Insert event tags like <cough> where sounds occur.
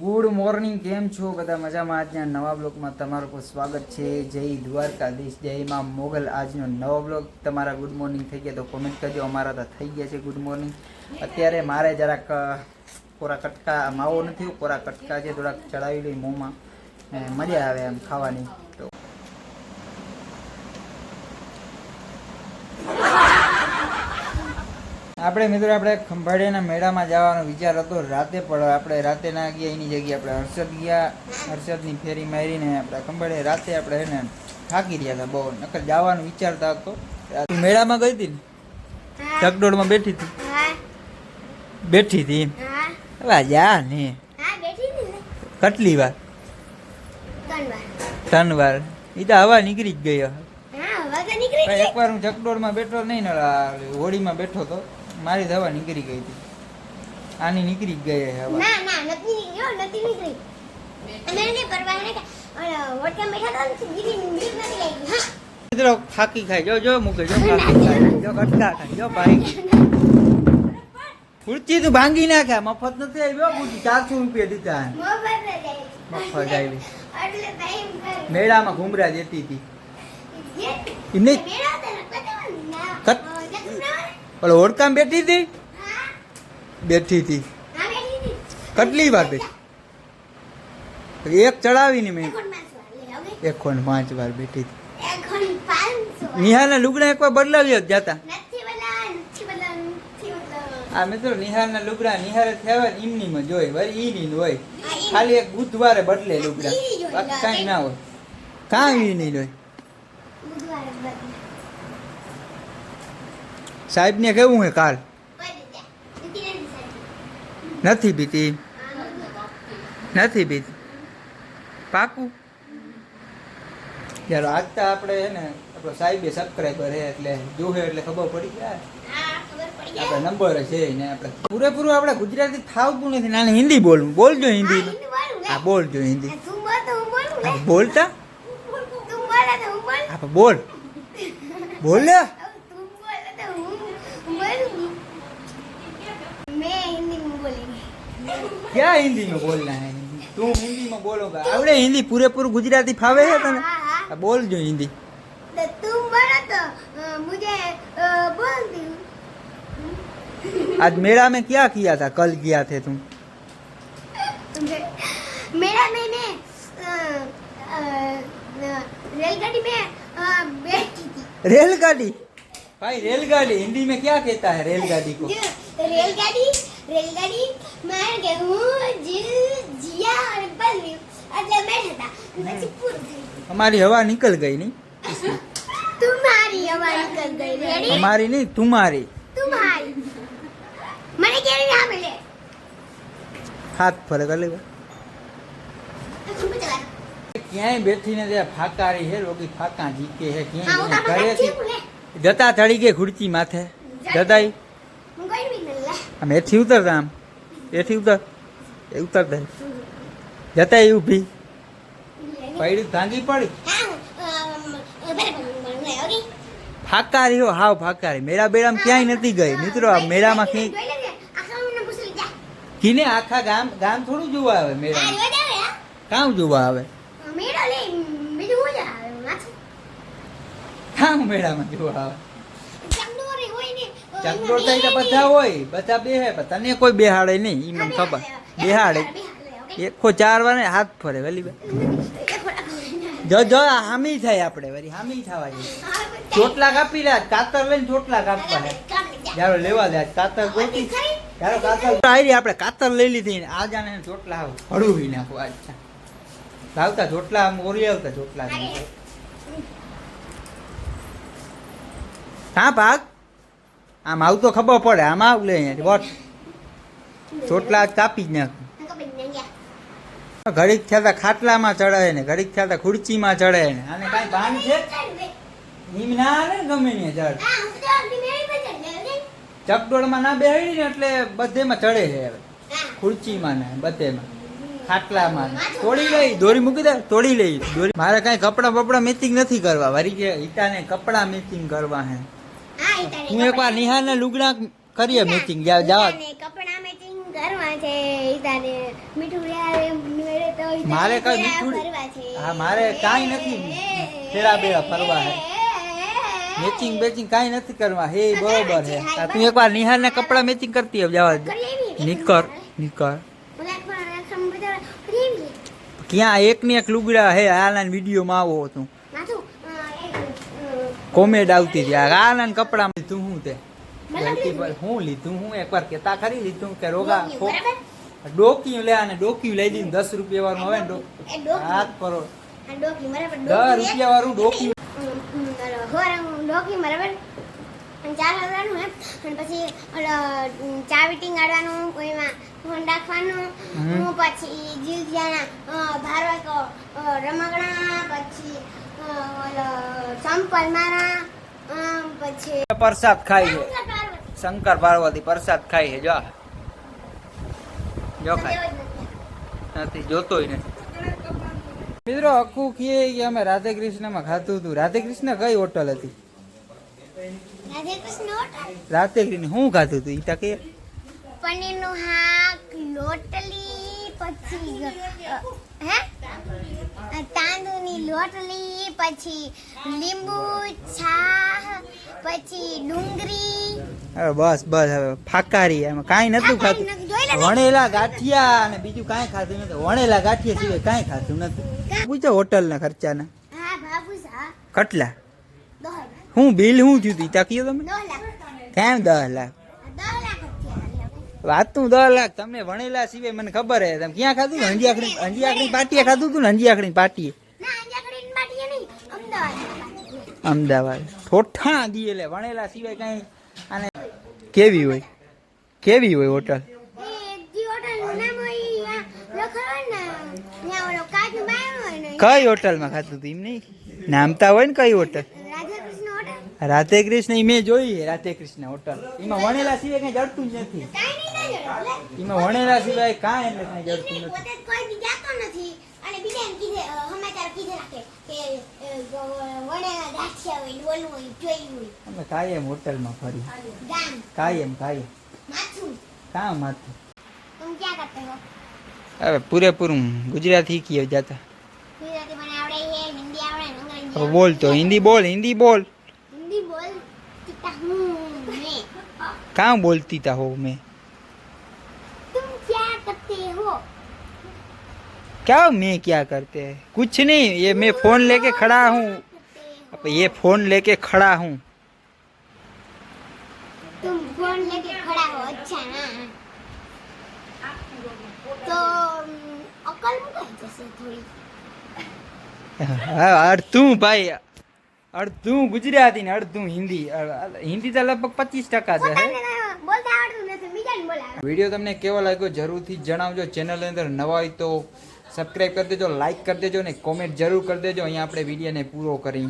Good morning, કેમ છો? બધા મજામાં? આજના નવા બ્લોગમાં તમારું કોઈ સ્વાગત છે. જય દ્વારકાધીશ, જય માં મોગલ. આજનો નવો બ્લોગ તમારા ગુડ મોર્નિંગ થઈ ગયા, તો કોમેન્ટ કરજો. અમારા તો થઈ ગયા છે ગુડ મોર્નિંગ. અત્યારે મારે જરાક કોરા કટકા, માવો નથી, કોરા કટકા છે, થોડાક ચડાવી લઈ મોંમાં. મજા આવે એમ ખાવાની. તો આપણે મિત્રો આપણે ખંભાળિયાના મેળામાં જવાનો વિચાર હતો. રાતે પણ આપણે રાતે ના ગયા એની જગ્યાએ આપણે હર્ષદ ગયા. હર્ષદની ફેરી મારીને આપણે ખંભાળિયા રાતે આપણે એને થાકી રહ્યા હતા બહુ. નકર જવાનો વિચારતા હતો. મેળામાં ગઈ હતી ને? ચકડોળમાં બેઠી હતી? બેઠી હતી હા. જા ને. હતી કેટલી વાર? ત્રણ વાર. એ તો હવા નીકળી જ ગઈ એકવાર હું ચકડોળમાં બેઠો નહીં ને હોળીમાં બેઠો તો. મારી દવા નીકળી ગઈ હતી. આની નીકળી ગઈ હવા. ના ના નથી નીકળી નથી નીકળી. અને એને પરવા એને વોટકા બેઠા હતા ને નીકળી નથી લાગી. હા. મિત્રો થાકી ખાય. જો જો મૂકે જો ખાય. જો કટકા ખાય. જો ભાઈ ખુરચી તું ભાંગી નાખ્યા મફત નથી આવ્યો ખુરચી ચારસો રૂપિયા દીધા મફત આવી. મેળામાં ઘુમરા દેતી હતી. એમને ઓલો ઓળખામ બેઠી હતી? બેઠી હતી. કેટલી વાર બેઠી? એક ચડાવીને મેં એક વાર પાંચ વાર બેઠી હતી. નિહાળના લુગડા એકવાર બદલાવી જ જતા. આ મિત્રો નિહારના લુગડા નિહારે થયા ઈમનીમાં જોઈ વળી ઈ ની હોય. ખાલી એક બુધવારે બદલે લુગડા. બાકી કાંઈ ના હોય. કાંઈ નહીં હોય બુધવારે બદલા સાહેબને કેવું હે કાલ? નથી બીતી. નથી બીતી. પાકું? યાર આજ તો આપણે હે ને આપણો સાહેબે સબસ્ક્રાઈબર હે એટલે જોહે એટલે ખબર પડી જાય આપણે નંબર છે ને આપણે પૂરેપૂરું આપણે ગુજરાતી થાવતું નથી. નાને હિન્દી બોલવું. બોલજો હિન્દી. હા, બોલજો હિન્દી. બોલતા? તું બોલે બોલું. હું બોલું. મેં હિન્દીમાં બોલી. ક્યાં હિન્દી में बोलना है हिंदी तुम हिंदी में बोलोगा આવડે હિન્દી પૂરેપૂરું ગુજરાતી ફાવે છે તને હા, હા. હા, બોલજો હિન્દી तो तुम बोलो तो अ, मुझे अ, बोल दी आज मेला में क्या किया था कल किया थे तुम मेरा मैंने अ, अ, रेलगाड़ी में अ, बैठी थी रेलगाड़ी भाई रेलगाड़ी हिंदी में क्या कहता है रेलगाड़ी को जो रेलगाड़ी रेलगाड़ी मार के હું જીલ જીયા અને બલવી એટલે બેઠા હતા પછી પૂરું થઈ ગયું हमारी हवा निकल गई नहीं <laughs> तुम्हारी हवा निकल गई रेडी हमारी नहीं तुम्हारी तुम्हारी મને કેવી ના મળે હાથ ફરક અલગ શું બતાવા ક્યાંય બેઠી ને ત્યાં ફાકારી હે લોકી ફાકા જીકે હે હા હું ક્યાંય તમને ઘરેથી જતા ચડી ગઈ ખુરચી માથે. લે આમ એથી ઉતરતા આમ? એથી ઉતર? એ ઉતરતા જતા એ ઊભી? પૈડી ભાંગી પડી? ફાકારી હો હાવ ફાકારી મેળા બેરામ ક્યાંય નથી ગઈ. મિત્રો આ મેળામાં ક્યાંય કીને આખા ગામ ગામ થોડું જોવા આવે મેળામાં. કામ જોવા આવે? કામ મેળામાં જોવા આવે. ચકડોળ થાય તો બધા હોય બધા બેહે પણ તને કોઈ બેહાડે નહીં ઈ મને ખબર. બેહાડે એકો ચાર વાર હાથ ફરે વલી <laughs> જો જો હામી થાય આપણે વરી હામી થવા જઈએ ચોટલા કાપી લે કાતર લઈને ચોટલા કાપવા હે જારો લેવા દે આજ કાતર ગોતી. જારો કાતર આયરી આપણે કાતર લઈ લીધી ને આ જાણે ચોટલા આવ હળવી નાખો આજ. લાવતા ચોટલા આમ ઓરી આવતા ચોટલા હા, ભાગ? આમ આવતો ખબર પડે. આમ આવ લે વોટ? ચોટલા કાપી જ નાખ. ઘડીક થયા તા ખાટલામાં ચડાય ને, ઘડીક થયા ખુરચીમાં ચડે ને. આને કાંઈ ભાન છે? ગમે ને ચડ ચકડોળમાં ના બેહાડી એટલે બધેમાં ચડે છે હવે. ખુરચીમાં ને, બધેમાં. ખાટલામાં. તોડી લઈ, દોરી મૂકી દે, તોડી લઈ. મારે કાંઈ કપડા બપડા મેચિંગ નથી કરવા. વરી કે ઈટાને કપડા મેચિંગ કરવા હે. હું એકવાર નિહાળને લુગડા કરીએ મેચિંગ જાવ કપડા મીટિંગ કરવા છે ઈતાને મીઠું લે મેળે તો મારે કઈ મીઠું- હા, મારે કાંઈ નથી. ફેરા બેરા ફરવા હે. મેચિંગ બેચિંગ કાંઈ નથી કરવા હે બરોબર હે તું એકવાર નિહાળના કપડા મેચિંગ કરતી હવે જવા. નિકર નિકર. ક્યાં એક ને એક લુગડા હે આના વિડીયોમાં આવો તું કોમેડ આવતી હતી. આના કપડામાં તું. શું તે હું લીધું. હું એકવાર કેતા ખરી લીધું કે રોગા ડોકિયું? લે અને ડોકિયું લઈ દીધું દસ રૂપિયા વાળું આવે ને હાથ બરાબર? દસ રૂપિયા વાળું ડોકિયું. ડોકિયું, બરાબર? ચાર હજારનું એમ. અને પછી ઉમ, ચાવીટી કોઈમાં ફોન રાખવાનું, હું પછી જીવજાના ભારત, રમકડા પછી સંપલ મારા, પછી પ્રસાદ ખાય છે. શંકર પાર્વતી. પ્રસાદ ખાય છે જો જો ખાય. નથી. જોતોય નથી. મિત્રો આખું કહે કે અમે રાધે કૃષ્ણમાં ખાતું હતું. રાધે કૃષ્ણ કઈ હોટલ હતી? રાધે કૃષ્ણ હોટલ. રાધે કૃષ્ણ શું ખાતું હતું? ઈ તકે કે પનીરનું હાક લોટલી પછી હે? તાંદુની લોટલી પછી લીંબુ છાહ પછી ડુંગળી. હવે બસ બસ હવે ફાકારી એમાં કાંઈ નતું ખાતું. વણેલા ગાંઠિયા અને બીજું કાંઈ ખાતું નથી વણેલા ગાંઠિયા સિવાય કાંઈ ખાતું નથી પૂછો હોટલના ખર્ચાના? કેટલા? હું બિલ હું થયું તું? ઈ કયો તમે. કેમ દસ લાખ. વાત તું દસ લાખ તમને વણેલા સિવાય મને ખબર હે. તમે ક્યાં ખાધું? હંજી આખડી હંજી આખડી પાટીએ ખાધું તું ને હંજી આખડી પાટીએ અમદાવાદ. ઠોઠા દીએ લે વણેલા સિવાય કઈ આને કેવી હોય? કેવી હોય હોટલ? કઈ હોટલમાં ખાધું તું એમ નહીં? નામતા હોય ને કઈ હોટલ? રાતે કૃષ્ણ મેં જોઈ રાતે કૃષ્ણ હોટલ. એમાં વણેલા સિવાય કઈ જડતું નથી. એમાં વણેલા સિવાય કાંઈ એટલે કઈ જડતું નથી. અમે કાયમ હોટલમાં ફરી કાયમ કાયમ. કાં માથું? હવે પૂરેપૂરું ગુજરાતી કયો જાતા. બોલ તો હિન્દી બોલ હિન્દી બોલ. कहा बोलती था हो मैं? तुम क्या करते हो? क्या मैं क्या करते? है कुछ नहीं ये मैं फ़ोन लेके खड़ा हूँ। ये फ़ोन लेके खड़ा हूँ। तुम फ़ोन लेके खड़ा हो अच्छा ना? तो अकल मुकाई जैसे थोड़ी। हाँ, और तू भाई અડધું ગુજરાતી ને અડધું હિન્દી. હિન્દી તો લગભગ પચીસ ટકા છે વીડિયો તમને કેવો લાગ્યો જરૂરથી જણાવજો. ચેનલની અંદર નવા હોય તો સબસ્ક્રાઈબ કરી દેજો લાઇક કરી દેજો ને કોમેન્ટ જરૂર કરી દેજો. અહીંયા આપણે વિડીયોને પૂરો કરી.